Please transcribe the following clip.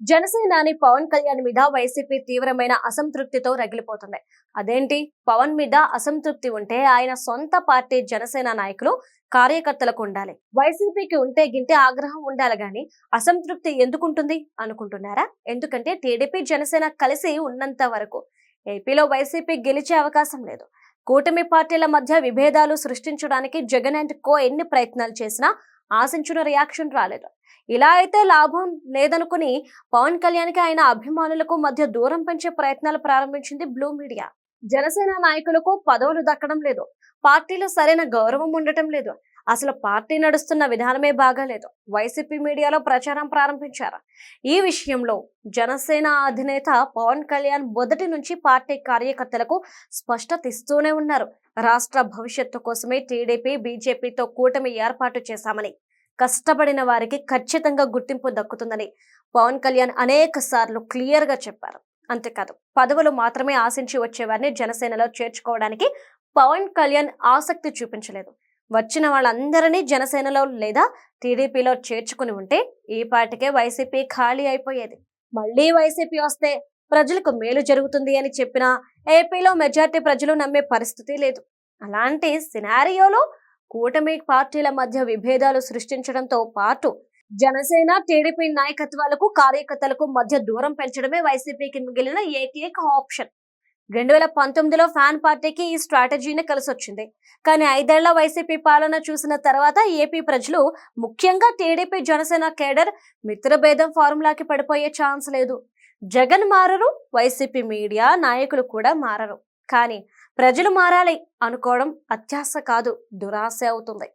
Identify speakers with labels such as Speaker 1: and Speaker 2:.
Speaker 1: జనసేనాని పవన్ కళ్యాణ్ మీద వైసీపీ తీవ్రమైన అసంతృప్తితో రగిలిపోతుంది. అదేంటి? పవన్ మీద అసంతృప్తి ఉంటే ఆయన సొంత పార్టీ జనసేన నాయకులు కార్యకర్తలకు ఉండాలి. వైసీపీకి ఉంటే గింటే ఆగ్రహం ఉండాలి గాని అసంతృప్తి ఎందుకుంటుంది అనుకుంటున్నారా? ఎందుకంటే టీడీపీ జనసేన కలిసి ఉన్నంత వరకు ఏపీలో వైసీపీ గెలిచే అవకాశం లేదు. కూటమి పార్టీల మధ్య విభేదాలు సృష్టించడానికి జగన్ అండ్ కో ఎన్ని ప్రయత్నాలు చేసినా ఆశించిన రియాక్షన్ రాలేదు. ఇలా అయితే లాభం లేదనుకుని పవన్ కళ్యాణ్కి ఆయన అభిమానులకు మధ్య దూరం పెంచే ప్రయత్నాలు ప్రారంభించింది బ్లూ మీడియా. జనసేన నాయకులకు పదవులు దక్కడం లేదు. పార్టీలో సరైన గౌరవం ఉండటం లేదు. అసలు పార్టీ నడుస్తున్న విధానమే బాగాలేదు. వైసీపీ మీడియాలో ప్రచారం ప్రారంభించారు. ఈ విషయంలో జనసేన అధినేత పవన్ కళ్యాణ్ మొదటి నుంచి పార్టీ కార్యకర్తలకు స్పష్టత ఇస్తూనే ఉన్నారు. రాష్ట్ర భవిష్యత్తు కోసమే టీడీపీ బీజేపీతో కూటమి ఏర్పాటు చేశామని కష్టపడిన వారికి ఖచ్చితంగా గుర్తింపు దక్కుతుందని పవన్ కళ్యాణ్ అనేక సార్లు క్లియర్గా చెప్పారు. అంతేకాదు పదవులు మాత్రమే ఆశించి వచ్చేవారిని జనసేనలో చేర్చుకోవడానికి పవన్ కళ్యాణ్ ఆసక్తి చూపించలేదు. వచ్చిన వాళ్ళందరినీ జనసేనలో లేదా టీడీపీలో చేర్చుకుని ఉంటే ఈ పాటికే వైసీపీ ఖాళీ అయిపోయేది. మళ్ళీ వైసీపీ వస్తే ప్రజలకు మేలు జరుగుతుంది అని చెప్పినా ఏపీలో మెజార్టీ ప్రజలు నమ్మే పరిస్థితి లేదు. అలాంటి సినారియోలో కూటమి పార్టీల మధ్య విభేదాలు సృష్టించడంతో పాటు జనసేన టీడీపీ నాయకత్వాలకు కార్యకర్తలకు మధ్య దూరం పెంచడమే వైసీపీకి మిగిలిన ఏకైక ఆప్షన్. రెండు వేల పంతొమ్మిదిలో ఫ్యాన్ పార్టీకి ఈ స్ట్రాటజీనే కలిసొచ్చింది. కానీ ఐదేళ్ళ వైసీపీ పాలన చూసిన తర్వాత ఏపీ ప్రజలు ముఖ్యంగా టీడీపీ జనసేన కేడర్ మిత్రభేదం ఫార్ములాకి పడిపోయే ఛాన్స్ లేదు. జగన్ మారరు వైసీపీ మీడియా నాయకులు కూడా మారరు. కానీ ప్రజలు మారాలి అనుకోవడం అత్యాశ కాదు దురాశ అవుతుంది.